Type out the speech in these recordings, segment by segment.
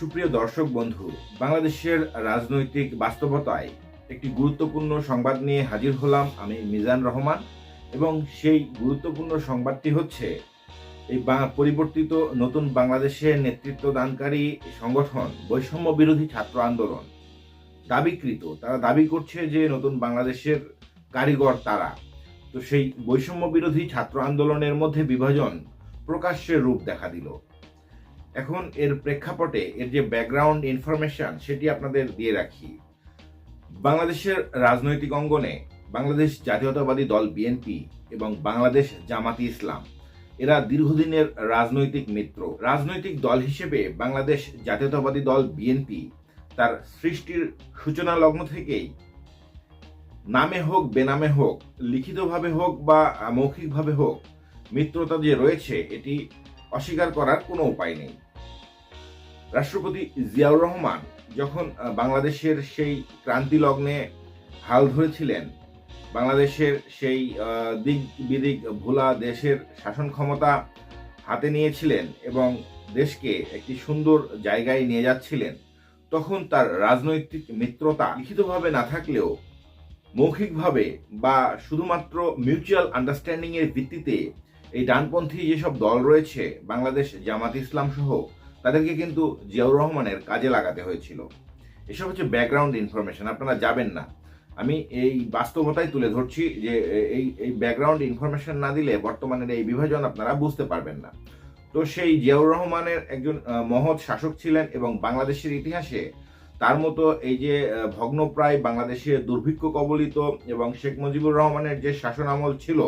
সুপ্রিয় দর্শক বন্ধু, বাংলাদেশের রাজনৈতিক বাস্তবতায় একটি গুরুত্বপূর্ণ সংবাদ নিয়ে হাজির হলাম আমি মিজান রহমান এবং সেই গুরুত্বপূর্ণ সংবাদটি হচ্ছে, এই পরিবর্তিত নতুন বাংলাদেশের নেতৃত্বদানকারী সংগঠন বৈষম্য বিরোধী ছাত্র আন্দোলন। দাবিকৃত, তারা দাবি করছে যে নতুন বাংলাদেশের কারিগর তারা। তো সেই বৈষম্য বিরোধী ছাত্র আন্দোলনের মধ্যে বিভাজন প্রকাশ্যে রূপ দেখা দিল। এখন এর প্রেক্ষাপটে এর যে ব্যাকগ্রাউন্ড ইনফরমেশন সেটি আপনাদের দিয়ে রাখি। বাংলাদেশের রাজনৈতিক অঙ্গনে বাংলাদেশ জাতীয়তাবাদী দল বিএনপি এবং বাংলাদেশ জামাতি ইসলাম, এরা দীর্ঘদিনের রাজনৈতিক মিত্র। রাজনৈতিক দল হিসেবে বাংলাদেশ জাতীয়তাবাদী দল বিএনপি তার সৃষ্টির সূচনা লগ্ন থেকেই নামে হোক, বেনামে হোক, লিখিতভাবে হোক বা মৌখিকভাবে হোক মিত্রতা যে রয়েছে, এটি অস্বীকার করার কোনো উপায় নেই। রাষ্ট্রপতি জিয়াউর রহমান যখন বাংলাদেশের সেই ক্রান্তি লগ্নে হাল ধরেছিলেন, বাংলাদেশের সেই দিক বিদিক ভোলা দেশের শাসন ক্ষমতা হাতে নিয়েছিলেন এবং দেশকে একটি সুন্দর জায়গায় নিয়ে যাচ্ছিলেন, তখন তার রাজনৈতিক মিত্রতা লিখিতভাবে না থাকলেও মৌখিকভাবে বা শুধুমাত্র মিউচুয়াল আন্ডারস্ট্যান্ডিংয়ের ভিত্তিতে এই ডানপন্থী যেসব দল রয়েছে, বাংলাদেশ, জামাত ইসলাম সহ, তাদেরকে কিন্তু জিয়াউর রহমানের কাজে লাগাতে হয়েছিল। এসব হচ্ছে ব্যাকগ্রাউন্ড ইনফরমেশন আপনারা যাবেন না। আমি এই বাস্তবতাই তুলে ধরছি যে, এই এই ব্যাকগ্রাউন্ড ইনফরমেশন না দিলে বর্তমানের এই বিভাজন আপনারা বুঝতে পারবেন না। তো সেই জিয়াউর রহমানের একজন মহৎ শাসক ছিলেন এবং বাংলাদেশের ইতিহাসে তার মতো এই যে ভগ্নপ্রায় বাংলাদেশে দুর্ভিক্ষ কবলিত এবং শেখ মুজিবুর রহমানের যে শাসন আমল ছিল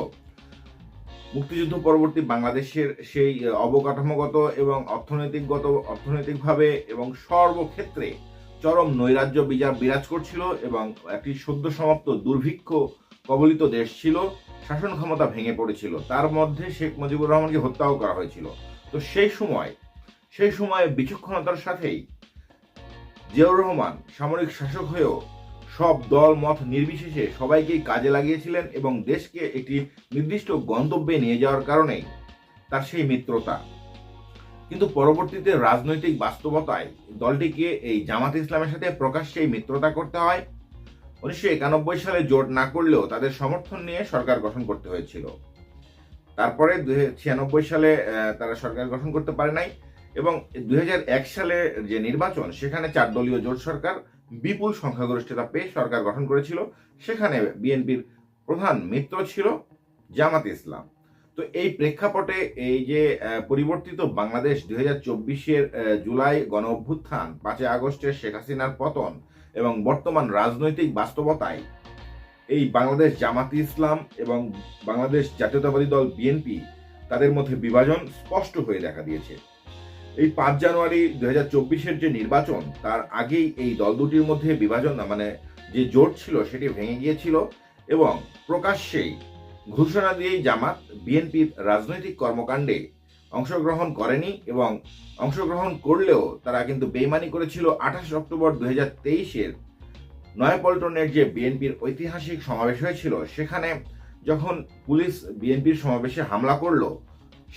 মুক্তিযুদ্ধ পরবর্তী বাংলাদেশের সেই অবকাঠামোগত এবং অর্থনৈতিকগত, অর্থনৈতিকভাবে এবং সর্বক্ষেত্রে চরম নৈরাজ্য বিজা- বিরাজ করছিল এবং একটি সদ্য সমাপ্ত দুর্ভিক্ষ কবলিত দেশ ছিল, শাসন ক্ষমতা ভেঙে পড়েছিল। তার মধ্যে শেখ মুজিবুর রহমানকে হত্যাও করা হয়েছিল। তো সেই সময় সেই সময় বিচক্ষণতার সাথেই জিয়াউর রহমান সামরিক শাসক হয়েও সব দল, মত নির্বিশেষে সবাইকেই কাজে লাগিয়েছিলেন এবং দেশকে একটি নির্দিষ্ট গন্তব্যে নিয়ে যাওয়ার কারণেই তার সেই মিত্রতা। কিন্তু পরবর্তীতে রাজনৈতিক বাস্তবতায় দলটিকে এই জামাত ইসলামের সাথে প্রকাশ্যে এই মিত্রতা করতে হয়। উনিশশো একানব্বই সালে জোট না করলেও তাদের সমর্থন নিয়ে সরকার গঠন করতে হয়েছিল। তারপরে ছিয়ানব্বই সালে তারা সরকার গঠন করতে পারে নাই এবং দুই সালে যে নির্বাচন, সেখানে চার দলীয় জোট সরকার বিপুল সংখ্যাগরিষ্ঠতা পেয়ে সরকার গঠন করেছিল। সেখানে বিএনপির প্রধান মিত্র ছিল জামাত ইসলাম। তো এই প্রেক্ষাপটে এই যে পরিবর্তিত বাংলাদেশ দুই হাজার চব্বিশের জুলাই গণ অভ্যুত্থান, পাঁচই আগস্টের শেখ হাসিনার পতন এবং বর্তমান রাজনৈতিক বাস্তবতায় এই বাংলাদেশ জামাতি ইসলাম এবং বাংলাদেশ জাতীয়তাবাদী দল বিএনপি তাদের মধ্যে বিভাজন স্পষ্ট হয়ে দেখা দিয়েছে। এই পাঁচ জানুয়ারি দুই হাজার চব্বিশের যে নির্বাচন, তার আগেই এই দল দুটির মধ্যে বিভাজন, না মানে যে জোট ছিল সেটি ভেঙে গিয়েছিল এবং প্রকাশ্যেই ঘোষণা দিয়েই জামাত বিএনপির রাজনৈতিক কর্মকাণ্ডে অংশগ্রহণ করেনি এবং অংশগ্রহণ করলেও তারা কিন্তু বেইমানি করেছিল। আঠাশ অক্টোবর দুই হাজার তেইশের নয়াপল্টনের যে বিএনপির ঐতিহাসিক সমাবেশ হয়েছিল, সেখানে যখন পুলিশ বিএনপির সমাবেশে হামলা করল,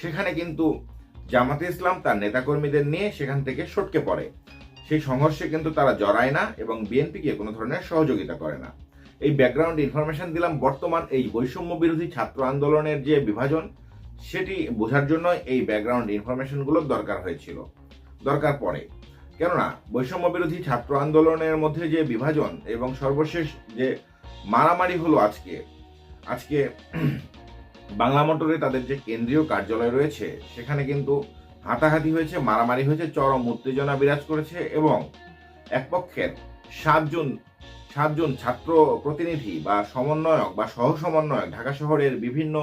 সেখানে কিন্তু জামাতে ইসলাম তার নেতাকর্মীদের নিয়ে সেখান থেকে সটকে পড়ে। সেই সংঘর্ষে কিন্তু তারা জড়ায় না এবং বিএনপিকে কোনো ধরনের সহযোগিতা করে না। এই ব্যাকগ্রাউন্ড ইনফরমেশন দিলাম বর্তমান এই বৈষম্য বিরোধী ছাত্র আন্দোলনের যে বিভাজন, সেটি বোঝার জন্য এই ব্যাকগ্রাউন্ড ইনফরমেশনগুলোর দরকার হয়েছিল। দরকার পড়ে। কেননা, বৈষম্য বিরোধী ছাত্র আন্দোলনের মধ্যে যে বিভাজন এবং সর্বশেষ যে মারামারি হলো আজকে আজকে বাংলা মোটরে তাদের যে কেন্দ্রীয় কার্যালয় রয়েছে, সেখানে কিন্তু হাতাহাতি হয়েছে, মারামারি হয়েছে, চরম উত্তেজনা বিরাজ করেছে এবং এক পক্ষের সাতজন সাতজন ছাত্র প্রতিনিধি বা সমন্বয়ক বা সহ সমন্বয়ক ঢাকা শহরের বিভিন্ন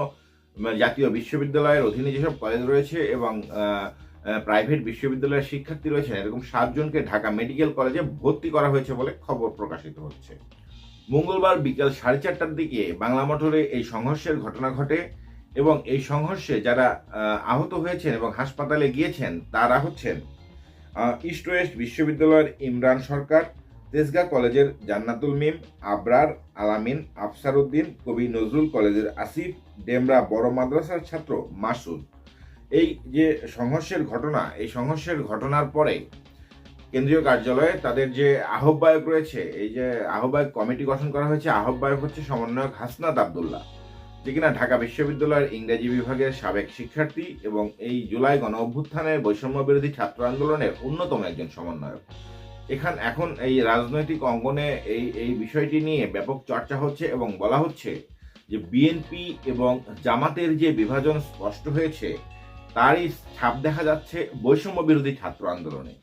জাতীয় বিশ্ববিদ্যালয়ের অধীনে যেসব কলেজ রয়েছে এবং প্রাইভেট বিশ্ববিদ্যালয়ের শিক্ষার্থী রয়েছেন, এরকম সাতজনকে ঢাকা মেডিকেল কলেজে ভর্তি করা হয়েছে বলে খবর প্রকাশিত হচ্ছে। মঙ্গলবার বিকাল সাড়ে চারটার দিকে বাংলা মোটরে এই সংঘর্ষের ঘটনা ঘটে এবং এই সংঘর্ষে যারা আহত হয়েছেন এবং হাসপাতালে গিয়েছেন, তারা হচ্ছেন ইস্ট ওয়েস্ট বিশ্ববিদ্যালয়ের ইমরান সরকার, তেজগাঁ কলেজের জান্নাতুল মিম, আবরার, আলামিন আফসার উদ্দিন কবি নজরুল কলেজের আসিফ, ডেমরা বড় মাদ্রাসার ছাত্র মাসুদ। এই যে সংঘর্ষের ঘটনা, এই সংঘর্ষের ঘটনার পরে কেন্দ্রীয় কার্যালয়ে তাদের যে আহ্বায়ক রয়েছে, এই যে আহ্বায়ক কমিটি গঠন করা হয়েছে, আহ্বায়ক হচ্ছে সমন্বয়ক হাসনাত আবদুল্লাহ, যে কিনা ঢাকা বিশ্ববিদ্যালয়ের ইংরেজি বিভাগের সাবেক শিক্ষার্থী এবং এই জুলাই গণ অভ্যুত্থানের বৈষম্য বিরোধী ছাত্র আন্দোলনের অন্যতম একজন সমন্বয়ক। এখান, এখন এই রাজনৈতিক অঙ্গনে এই এই বিষয়টি নিয়ে ব্যাপক চর্চা হচ্ছে এবং বলা হচ্ছে যে বিএনপি এবং জামাতের যে বিভাজন স্পষ্ট হয়েছে, তারই ছাপ দেখা যাচ্ছে বৈষম্য বিরোধী ছাত্র আন্দোলনে।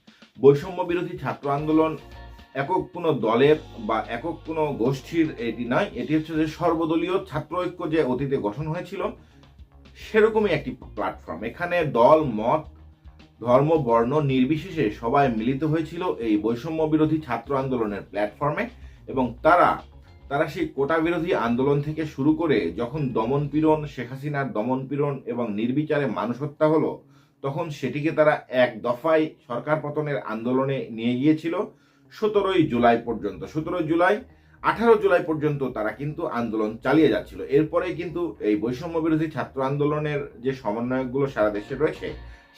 বৈষম্য বিরোধী ছাত্র আন্দোলন একক কোনো দলের বা একক কোনো গোষ্ঠীর এটি নয়, এটি হচ্ছে যে সর্বদলীয় ছাত্র ঐক্য যে অতীতে গঠন হয়েছিল, সেরকমই একটি প্ল্যাটফর্ম এখানে দল, মত, ধর্ম, বর্ণ নির্বিশেষে সবাই মিলিত হয়েছিল এই বৈষম্য বিরোধী ছাত্র আন্দোলনের প্ল্যাটফর্মে এবং তারা তারা সেই কোটা বিরোধী আন্দোলন থেকে শুরু করে যখন দমন পীড়ন, শেখ হাসিনার দমন পীড়ন এবং নির্বিচারে মানুষ হত্যা হলো তখন সেটিকে তারা এক দফায় সরকার পতনের আন্দোলনে নিয়ে গিয়েছিল। সতেরোই জুলাই পর্যন্ত, সতেরোই জুলাই, আঠারো জুলাই পর্যন্ত তারা কিন্তু আন্দোলন চালিয়ে যাচ্ছিল। এরপরে কিন্তু এই বৈষম্য বিরোধী ছাত্র আন্দোলনের যে সমন্বয়কগুলো সারা দেশে রয়েছে,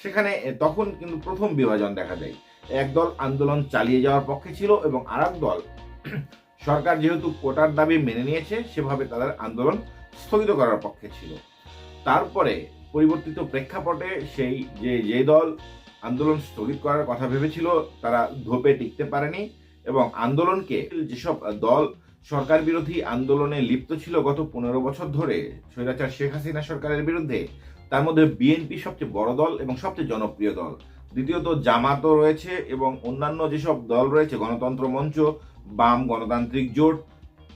সেখানে তখন কিন্তু প্রথম বিভাজন দেখা যায় একদল আন্দোলন চালিয়ে যাওয়ার পক্ষে ছিল এবং আরেক দল সরকার যেহেতু কোটার দাবি মেনে নিয়েছে, সেভাবে তাদের আন্দোলন স্থগিত করার পক্ষে ছিল। তারপরে পরিবর্তিত প্রেক্ষাপটে সেই যে যে দল আন্দোলন স্থগিত করার কথা ভেবেছিল, তারা ধোপে টিকতে পারেনি এবং আন্দোলনকে যেসব দল সরকার বিরোধী আন্দোলনে লিপ্ত ছিল গত পনেরো বছর ধরে, স্বৈরাচার শেখ হাসিনা সরকারের বিরুদ্ধে, তার মধ্যে বিএনপি সবচেয়ে বড় দল এবং সবচেয়ে জনপ্রিয় দল। দ্বিতীয়ত জামাতও রয়েছে এবং অন্যান্য যেসব দল রয়েছে, গণতন্ত্র মঞ্চ, বাম গণতান্ত্রিক জোট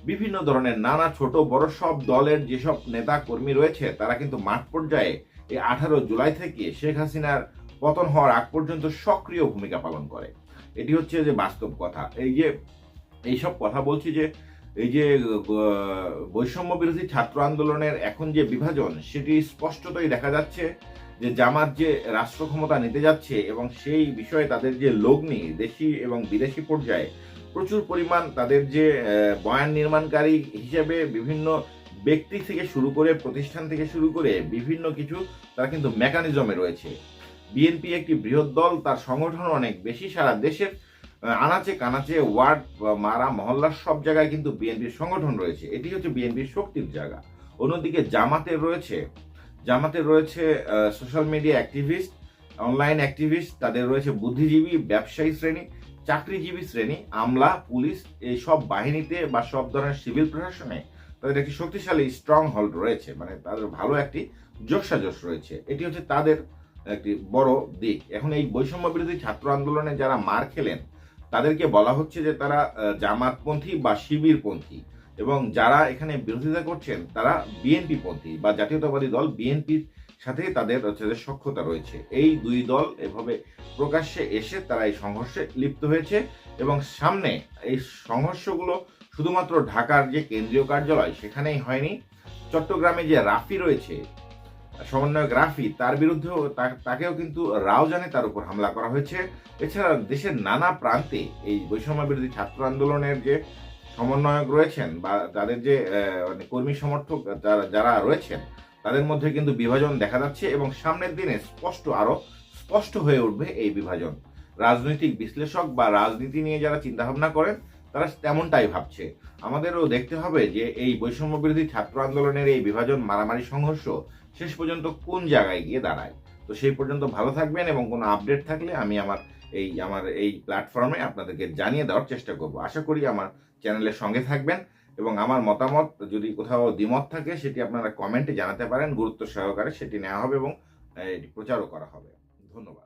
বিভিন্ন ধরনের নানা ছোট বড় সব দলের যেসব নেতা কর্মী রয়েছে, তারা কিন্তু মাঠ পর্যায়ে এই আঠারো জুলাই থেকে শেখ হাসিনার পতন হওয়ার আগ পর্যন্ত সক্রিয় ভূমিকা পালন করে। এটি হচ্ছে যে বাস্তব কথা। এই যে, এইসব কথা বলছি যে, এই যে বৈষম্য বিরোধী ছাত্র আন্দোলনের এখন যে বিভাজন, সেটি স্পষ্টতই দেখা যাচ্ছে যে জামাত যে রাষ্ট্র ক্ষমতা নিতে যাচ্ছে এবং সেই বিষয়ে তাদের যে লগ্নি দেশি এবং বিদেশি পর্যায়ে প্রচুর পরিমাণ তাদের যে বয়ান নির্মাণকারী হিসেবে বিভিন্ন ব্যক্তি থেকে শুরু করে প্রতিষ্ঠান থেকে শুরু করে বিভিন্ন কিছু তারা কিন্তু মেকানিজমে রয়েছে। বিএনপি একটি বৃহৎ দল, তার সংগঠন অনেক বেশি সারা দেশের আনাচে কানাচে, ওয়ার্ড মারা, মহল্লার সব জায়গায় কিন্তু বিএনপির সংগঠন রয়েছে। এটি হচ্ছে বিএনপির শক্তির জায়গা। অন্যদিকে জামাতের রয়েছে জামাতের রয়েছে social media activist online activist তাদের রয়েছে বুদ্ধিজীবী, ব্যবসায়ী শ্রেণি। চাকরিজীবী শ্রেণি, আমলা, পুলিশ, এই সব বাহিনীতে বা সব ধরনের সিভিল প্রশাসনে তাদের একটি শক্তিশালী স্ট্রং হোল্ড রয়েছে। মানে তাদের ভালো একটি যোগসাজশ রয়েছে। এটি হচ্ছে তাদের একটি বড় দিক। এখন এই বৈষম্য বিরোধী ছাত্র আন্দোলনে যারা মার খেলেন, তাদেরকে বলা হচ্ছে যে তারা জামাতপন্থী বা শিবিরপন্থী এবং যারা এখানে বিরোধিতা করছেন, তারা বিএনপি পন্থী বা জাতীয়তাবাদী দল বিএনপির সাথে তাদের হচ্ছে সক্ষতা রয়েছে। এই দুই দল এভাবে প্রকাশ্যে এসে তারা এই সংঘর্ষে লিপ্ত হয়েছে এবং সামনে এই সংঘর্ষগুলো শুধুমাত্র ঢাকার যে কেন্দ্রীয় কার্যালয় সেখানেই হয়নি, চট্টগ্রামে যে রাফি রয়েছে, সমন্বয়ক রাফি, তার বিরুদ্ধেও তাকেও কিন্তু রাওজানে তার উপর হামলা করা হয়েছে। এছাড়া দেশের নানা প্রান্তে এই বৈষম্য বিরোধী ছাত্র আন্দোলনের যে সমন্বয়ক রয়েছেন বা তাদের যে মানে কর্মী সমর্থক যারা যারা রয়েছেন তাদের মধ্যে কিন্তু বিভাজন দেখা যাচ্ছে এবং সামনের দিনে স্পষ্ট আরও স্পষ্ট হয়ে উঠবে এই বিভাজন। রাজনৈতিক বিশ্লেষক বা রাজনীতি নিয়ে যারা চিন্তাভাবনা করেন, তারা তেমনটাই ভাবছে। আমাদেরও দেখতে হবে যে এই বৈষম্য বিরোধী ছাত্র আন্দোলনের এই বিভাজন মারামারি সংঘর্ষ শেষ পর্যন্ত কোন জায়গায় গিয়ে দাঁড়ায়। তো সেই পর্যন্ত ভালো থাকবেন এবং কোনো আপডেট থাকলে আমি আমার এই আমার এই প্ল্যাটফর্মে আপনাদেরকে জানিয়ে দেওয়ার চেষ্টা করব। আশা করি আমার চ্যানেলের সঙ্গে থাকবেন। এবং আমার মতামত, যদি কোথাও দ্বিমত থাকে, সেটি আপনারা কমেন্টে জানাতে পারেন। গুরুত্ব সহকারে সেটি নেওয়া হবে এবং এটি প্রচারও করা হবে। ধন্যবাদ।